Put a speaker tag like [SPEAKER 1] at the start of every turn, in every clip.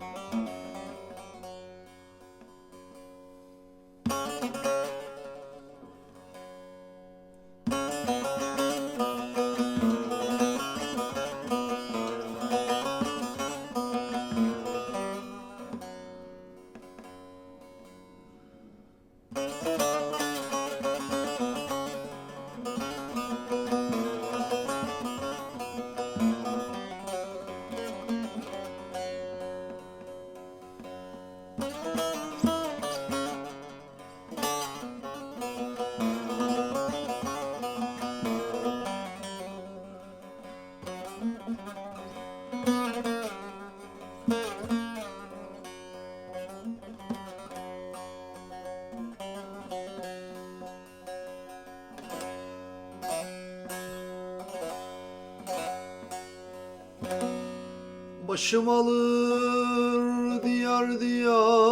[SPEAKER 1] Thank you. Başım alır diyar diyar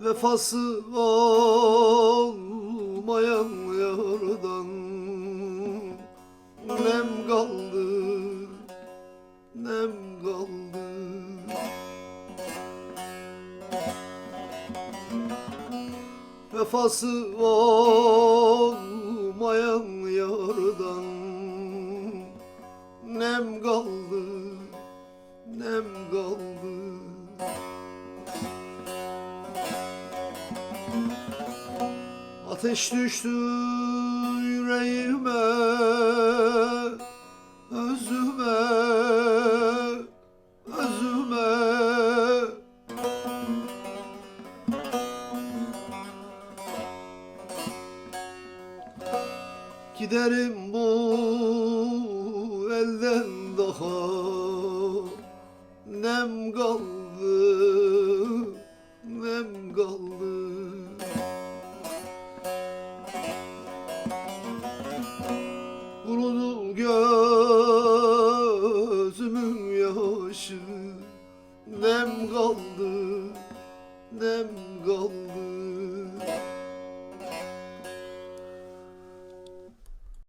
[SPEAKER 1] Vefası olmayan yardan Nem kaldı, nem kaldı. Vefası olmayan yardan Nem kaldı, Ateş düştü yüreğime Özüme Özüme. Giderim bu elden daha Nem kaldı Nem kaldı